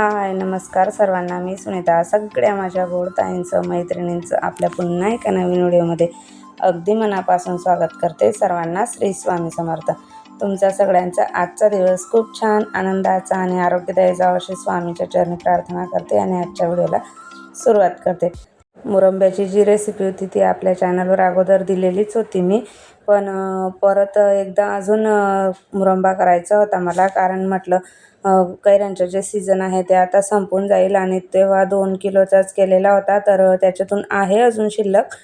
हाय नमस्कार सर्वांना. मी सुनीता. सगळ्या माझ्या गोडताईंचं मैत्रिणींचं आपल्या पुन्हा एका नवीन व्हिडिओमध्ये अगदी मनापासून स्वागत करते सर्वांना श्री स्वामी समर्थ. तुमचा सगळ्यांचा आजचा दिवस खूप छान आनंदाचा आणि आरोग्यदायी जावं अशी स्वामीच्या चरणी प्रार्थना करते आणि आजच्या व्हिडिओला सुरुवात करते. मुरंब्याची जी रेसिपी होती ती आपल्या चॅनलवर अगोदर दिलेलीच होती मी. पण परत एकदा अजून मुरंबा करायचा होता मला. कारण म्हटलं कैऱ्यांचं जे सीझन आहे ते आता संपून जाईल आणि तेव्हा दोन किलोचाच केलेला होता. तर त्याच्यातून आहे अजून शिल्लक.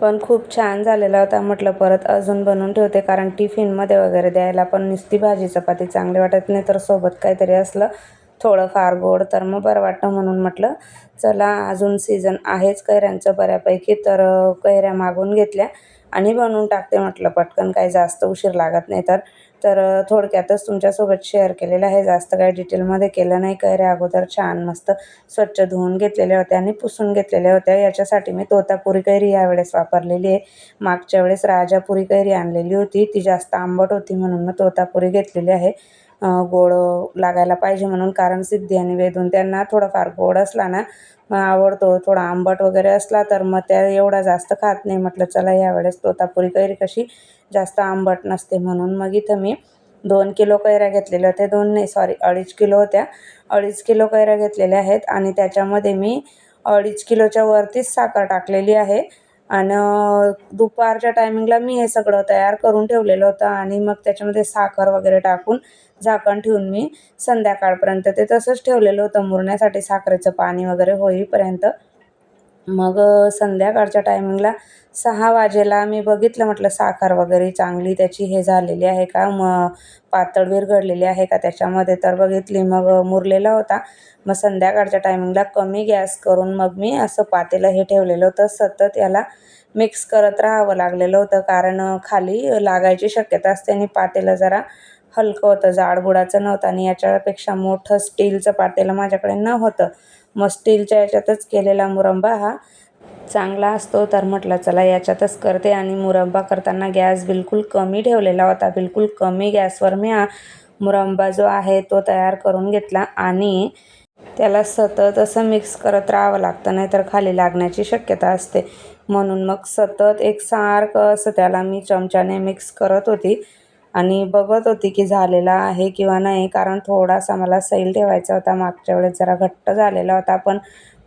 पण खूप छान झालेला होता म्हटलं परत अजून बनवून ठेवते. कारण टिफिनमध्ये वगैरे द्यायला पण नुसती भाजी चपाती चांगली वाटत नाही. तर सोबत काहीतरी असलं थोडंफार गोड तर मग बरं वाटतं म्हणून म्हटलं चला अजून सीझन आहेच कैऱ्यांचं बऱ्यापैकी तर कैऱ्या मागून घेतल्या आणि बनवून टाकते म्हटलं. पटकन काही जास्त उशीर लागत नाही तर. तर थोडक्यातच तुमच्यासोबत शेअर केलेलं आहे. जास्त काही डिटेलमध्ये केलं नाही. कैऱ्या अगोदर छान मस्त स्वच्छ धुवून घेतलेल्या होत्या आणि पुसून घेतलेल्या होत्या. याच्यासाठी मी तोतापुरी कैरी यावेळेस वापरलेली आहे. मागच्या वेळेस राजापुरी कैरी आणलेली होती. ती जास्त आंबट होती म्हणून मग तोतापुरी घेतलेली आहे. गोड लागायला पाहिजे म्हणून कारण सिद्धी आणि वेदून त्यांना थोडाफार गोड असला ना मग आवडतो. थोडा आंबट वगैरे असला तर मग त्या एवढा जास्त खात नाही. म्हटलं चला यावेळेस तोतापुरी कैरी कशी जास्त आंबट नसते. म्हणून मग इथं मी दोन किलो कैऱ्या घेतलेल्या होत्या. दोन नाही सॉरी अडीच किलो होत्या. अडीच किलो कैऱ्या घेतलेल्या आहेत आणि त्याच्यामध्ये मी अडीच किलोच्या वरतीच साखर टाकलेली आहे. आणि दुपारच्या टायमिंगला मी हे सगळं तयार करून ठेवलेलं होतं आणि मग त्याच्यामध्ये साखर वगैरे टाकून झाकण ठेवून मी संध्याकाळपर्यंत ते तसंच ठेवलेलं होतं. मुरण्यासाठी साखरेचं पाणी वगैरे होईपर्यंत मग संध्याकाळच्या टायमिंगला सहा वाजेला मी बघितलं म्हटलं साखर वगैरे चांगली त्याची हे झालेली आहे का? मग पातळ विरघळलेली आहे का त्याच्यामध्ये? तर बघितली. मग मुरलेला होता. मग संध्याकाळच्या टायमिंगला कमी गॅस करून मग मी असं पातेलं हे ठेवलेलं होतं. सतत याला मिक्स करत राहावं लागलेलं होतं. कारण खाली लागायची शक्यता असते आणि पातेलं जरा हलकं होतं. जाडबुडाचं नव्हतं आणि याच्यापेक्षा मोठं स्टीलचं पातेलं माझ्याकडे नव्हतं. मग स्टीलच्या याच्यातच केलेला मुरंबा हा चांगला असतो तर म्हटलं चला याच्यातच करते. आणि मुरंबा करताना गॅस बिलकुल कमी ठेवलेला होता. बिलकुल कमी गॅसवर मी हा मुरंबा जो आहे तो तयार करून घेतला आणि त्याला सतत असं मिक्स करत राहावं लागतं नाहीतर खाली लागण्याची शक्यता असते. म्हणून मग सतत एक सारखं असं त्याला मी चमच्याने मिक्स करत होती. आणि बघत होती की झालेला आहे किंवा नाही कारण थोडासा मला सैल ठेवायचा होता. मागच्या वेळेस जरा घट्ट झालेला होता पण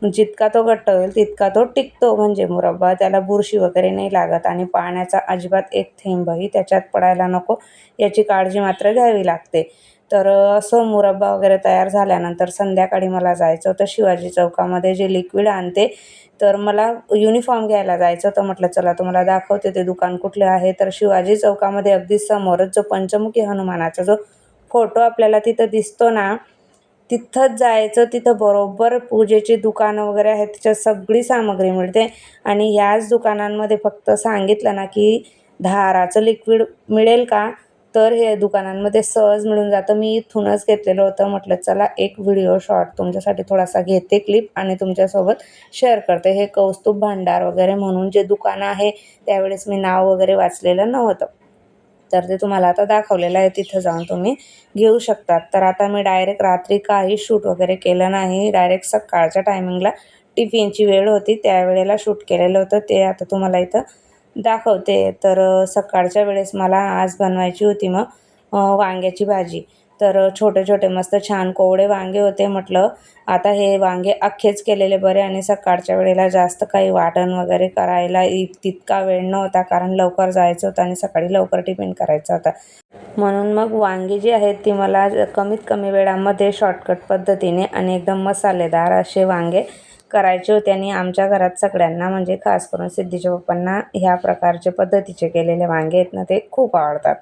जितका तो घट्ट होईल तितका तो टिकतो. म्हणजे मुरब्बा त्याला बुरशी वगैरे नाही लागत आणि पाण्याचा अजिबात एक थेंबही त्याच्यात पडायला नको. याची काळजी मात्र घ्यावी लागते. तर असं मुरब्बा वगैरे तयार झाल्यानंतर संध्याकाळी मला जायचं होतं शिवाजी चौकामध्ये जे लिक्विड आणते तर मला युनिफॉर्म घ्यायला जायचं होतं. म्हटलं चला तुम्हाला दाखवते ते दुकान कुठले आहे. तर शिवाजी चौकामध्ये अगदी समोरच जो पंचमुखी हनुमानाचा जो फोटो आपल्याला तिथं दिसतो ना तिथंच जायचं. तिथं बरोबर पूजेची दुकानं वगैरे आहेत. त्याच्यात सगळी सामग्री मिळते. आणि ह्याच दुकानांमध्ये फक्त सांगितलं ना की धाराचं लिक्विड मिळेल का? तर हे दुकानांमध्ये सहज मिळून जातं. मी इथूनच घेतलेलं होतं. म्हटलं चला एक व्हिडिओ शॉर्ट तुमच्यासाठी थोडासा घेते क्लिप आणि तुमच्यासोबत शेअर करते. हे कौस्तुभ भांडार वगैरे म्हणून जे दुकान आहे त्यावेळेस मी नाव वगैरे वाचलेलं नव्हतं. तर ते तुम्हाला आता दाखवलेलं आहे. तिथं जाऊन तुम्ही घेऊ शकतात. तर आता मी डायरेक्ट रात्री काही शूट वगैरे केलं नाही. डायरेक्ट सकाळच्या टायमिंगला टिफिनची वेळ होती. त्यावेळेला शूट केलेलं होतं. ते आता तुम्हाला इथं दाखवते. तर सकाळच्या वेळेस मला आज बनवायची होती मग वांग्याची भाजी. तर छोटे छोटे मस्त छान कोवळे वांगे होते म्हटलं. आता हे वांगे अख्खेच केलेले बरे आणि सकाळच्या वेळेला जास्त काही वाटण वगैरे करायला इ तितका वेळ नव्हता कारण लवकर जायचं होतं आणि सकाळी लवकर टिफिन करायचा होता. म्हणून मग वांगी जी आहेत ती मला कमीत कमी वेळामध्ये शॉर्टकट पद्धतीने आणि एकदम मसालेदार असे वांगे करायचे होते आणि आमच्या घरात सगळ्यांना म्हणजे खास करून सिद्धीच्या पप्पांना ह्या प्रकारचे पद्धतीचे केलेले वांगे आहेत ना ते खूप आवडतात.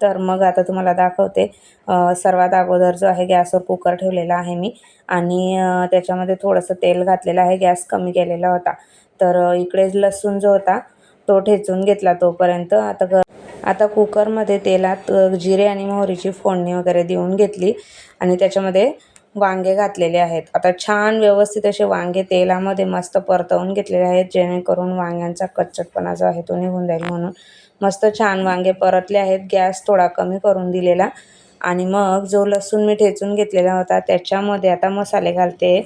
तर मग आता तुम्हाला दाखवते. सर्वात अगोदर जो आहे गॅसवर कुकर ठेवलेला आहे मी आणि त्याच्यामध्ये थोडंसं तेल घातलेलं आहे गॅस कमी केलेला होता. तर इकडे लसूण जो होता तो ठेचून घेतला तोपर्यंत आता ग आता कुकरमध्ये तेलात जिरे आणि मोहरीची फोडणी वगैरे देऊन घेतली आणि त्याच्यामध्ये वांगे घातलेले आहेत. आता छान व्यवस्थित असे वांगे तेलामध्ये मस्त परतवून घेतलेले आहेत जेणेकरून वांग्यांचा कच्चटपणा जो आहे तो निघून जाईल म्हणून. मस्त छान वांगे परतले आहेत गॅस थोडा कमी करून दिलेला. आणि मग जो लसूण मी ठेचून घेतलेला होता त्याच्यामध्ये आता मसाले घालते.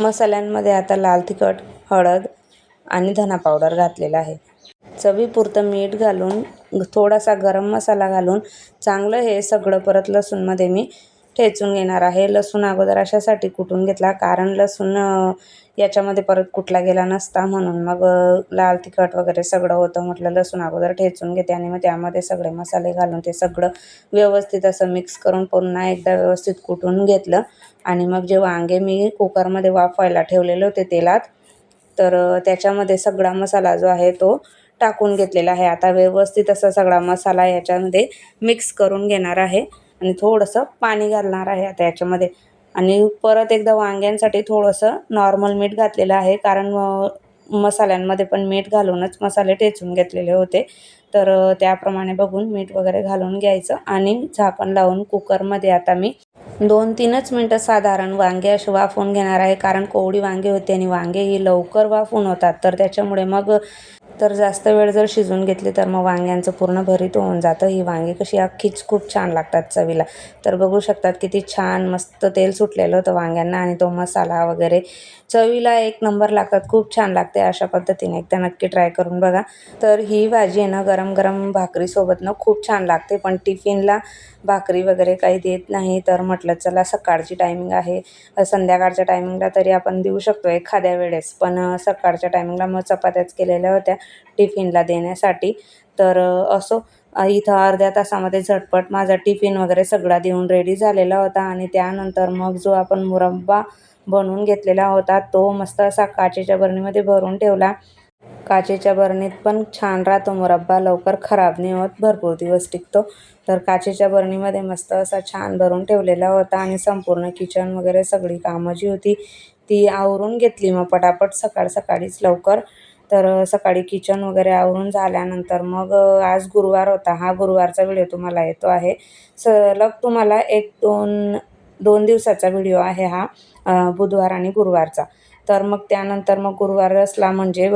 मसाल्यांमध्ये आता लाल तिखट हळद आणि धना पावडर घातलेला आहे. चवीपुरतं मीठ घालून थोडासा गरम मसाला घालून चांगलं हे सगळं परत लसूणमध्ये मी ठेचून घेणार आहे. लसूण अगोदर अशासाठी कुटून घेतला. कारण लसूण याच्यामध्ये परत कुटला गेला नसता म्हणून मग लाल तिखट वगैरे सगळं होतं म्हटलं लसूण अगोदर ठेचून घेते आणि मग त्यामध्ये सगळे मसाले घालून ते सगळं व्यवस्थित असं मिक्स करून पुन्हा एकदा व्यवस्थित कुटून घेतलं. आणि मग जे वांगे मी कुकरमध्ये वाफवायला ठेवलेले होते तेलात तर त्याच्यामध्ये सगळा मसाला जो आहे तो टाकून घेतलेला आहे. आता व्यवस्थित असा सगळा मसाला याच्यामध्ये मिक्स करून घेणार आहे. आणि थोडंसं पाणी घालणार आहे आता याच्यामध्ये. आणि परत एकदा वांग्यांसाठी थोडंसं नॉर्मल मीठ घातलेलं आहे कारण मसाल्यांमध्ये पण मीठ घालूनच मसाले ठेचून घेतलेले होते. तर त्याप्रमाणे बघून मीठ वगैरे घालून घ्यायचं आणि झाकण लावून कुकरमध्ये आता मी दोन तीनच मिनटं साधारण वांगे असे वाफवून घेणार आहे कारण कोवडी वांगे होते आणि वांगे ही लवकर वाफून होतात. तर त्याच्यामुळे मग तर जास्त वेळ जर शिजवून घेतली तर मग वांग्यांचं पूर्ण भरीत होऊन जातं. ही वांगी कशी अख्खीच खूप छान लागतात चवीला. तर बघू शकतात किती छान मस्त तेल सुटलेलं होतं वांग्यांना आणि तो मसाला वगैरे. चवीला एक नंबर लागतात खूप छान लागते अशा पद्धतीने. एकदा नक्की ट्राय करून बघा. तर ही भाजी आहे ना गरम गरम भाकरीसोबत ना खूप छान लागते. पण टिफिनला भाकरी वगैरे काही देत नाही. तर म्हटलं चला सकाळची टायमिंग आहे. संध्याकाळच्या टायमिंगला तरी आपण देऊ शकतो एखाद्या वेळेस. पण सकाळच्या टायमिंगला मग चपात्याच केलेल्या होत्या. टिफिनला देण्यासाठी. तर असो इथं अर्ध्या तासामध्ये झटपट माझा टिफिन वगैरे सगळा देऊन रेडी झालेला होता आणि त्यानंतर मग जो आपण मुरब्बा बनवून घेतलेला होता तो मस्त असा काचेच्या बरणीमध्ये भरून ठेवला. काचेच्या बरणीत पण छान राहतो मुरब्बा लवकर खराब नाही होत भरपूर दिवस टिकतो. तर काचेच्या बरणीमध्ये मस्त असा छान भरून ठेवलेला होता आणि संपूर्ण किचन वगैरे सगळी कामं जी होती ती आवरून घेतली. मग पटापट सकाळ सकाळीच लवकर तर सकाळी किचन वगैरे आवरून झाल्यानंतर मग आज गुरुवार होता. हा गुरुवारचा व्हिडिओ तुम्हाला येतो आहे. सलग तुम्हाला एक दोन दोन दिवसाचा व्हिडिओ आहे हा बुधवार आणि गुरुवारचा. तर मग त्यानंतर मग गुरुवार असला म्हणजे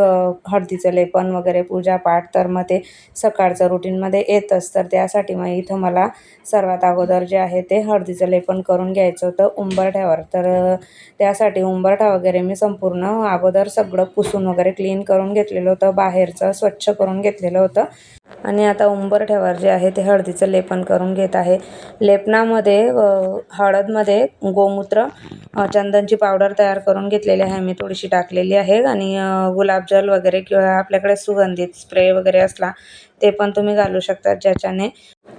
हळदीचं लेपन वगैरे पूजापाठ तर मग ते सकाळचं रुटीनमध्ये येतच. तर त्यासाठी मग इथं मला सर्वात अगोदर जे आहे ते हळदीचं लेपन करून घ्यायचं होतं उंबरठ्यावर. तर त्यासाठी उंबरठा वगैरे मी संपूर्ण अगोदर सगळं पुसून वगैरे क्लीन करून घेतलेलं होतं बाहेरचं स्वच्छ करून घेतलेलं होतं. आणि आता उंबरठ्यावर जे आहे ते हळदीचं लेपन करून घेत आहे. लेपनामध्ये हळदमध्ये गोमूत्र चंदनची पावडर तयार करून घेतलेली आहे. मी थोडीशी टाकलेली आहे आणि गुलाबजल वगैरे किंवा आपल्याकडे सुगंधित स्प्रे वगैरे असला ते पण तुम्ही घालू शकता ज्याच्याने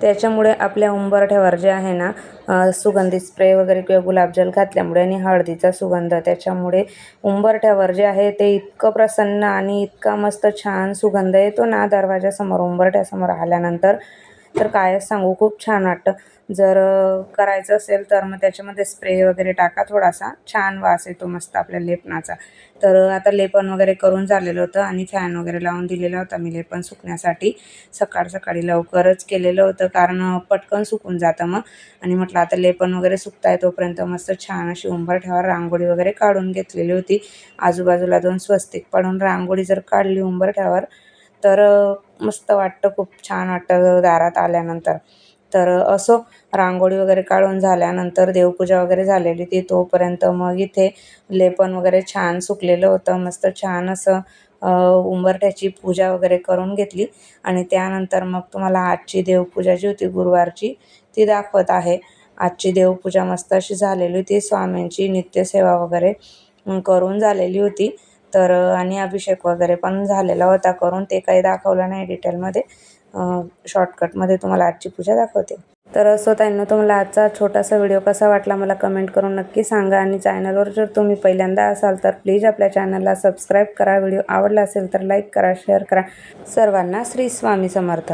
त्याच्यामुळे आपल्या उंबरठ्यावर जे आहे ना सुगंधी स्प्रे वगैरे किंवा गुलाबजल घातल्यामुळे आणि हळदीचा सुगंध त्याच्यामुळे उंबरठ्यावर जे आहे ते इतकं प्रसन्न आणि इतका मस्त छान सुगंध येतो ना दरवाजासमोर उंबरठ्यासमोर आल्यानंतर. तर कायच सांगू खूप छान वाटतं. जर करायचं असेल तर मग त्याच्यामध्ये स्प्रे वगैरे टाका थोडासा. छान वास येतो मस्त आपल्या लेपनाचा. तर आता लेपन वगैरे करून झालेलं होतं आणि फॅन वगैरे लावून दिलेला होता मी लेपन सुकण्यासाठी. सकाळ सकाळी लवकरच केलेलं होतं कारण पटकन सुकून जातं मग. आणि म्हटलं आता लेपन वगैरे सुकताय तोपर्यंत मस्त छान अशी उंबर ठेवा. रांगोळी वगैरे काढून घेतलेली होती. आजूबाजूला दोन स्वस्तिक पडून रांगोळी जर काढली उंबरठ्यावर तर मस्त वाटतं खूप छान वाटतं दारात आल्यानंतर. तर असो रांगोळी वगैरे काढून झाल्यानंतर देवपूजा वगैरे झालेली ती तोपर्यंत मग इथे लेपन वगैरे छान सुकलेलं होतं मस्त छान असं उंबरठ्याची पूजा वगैरे करून घेतली. आणि त्यानंतर मग तुम्हाला आजची देवपूजा जी होती गुरुवारची ती दाखवत आहे. आजची देवपूजा मस्त अशी झालेली होती. स्वामींची नित्यसेवा वगैरे करून झालेली होती. तर आणि अभिषेक वगैरे पण झालेला होता करून ते काही दाखवलं नाही डिटेलमध्ये. शॉर्टकटमध्ये तुम्हाला आजची पूजा दाखवते. तर असो त्यांना तुम्हाला आजचा छोटासा व्हिडिओ कसा वाटला मला कमेंट करून नक्की सांगा. आणि चॅनलवर जर तुम्ही पहिल्यांदा असाल तर प्लीज आपल्या चॅनलला सबस्क्राईब करा. व्हिडिओ आवडला असेल तर लाईक करा शेअर करा. सर्वांना श्री स्वामी समर्थ.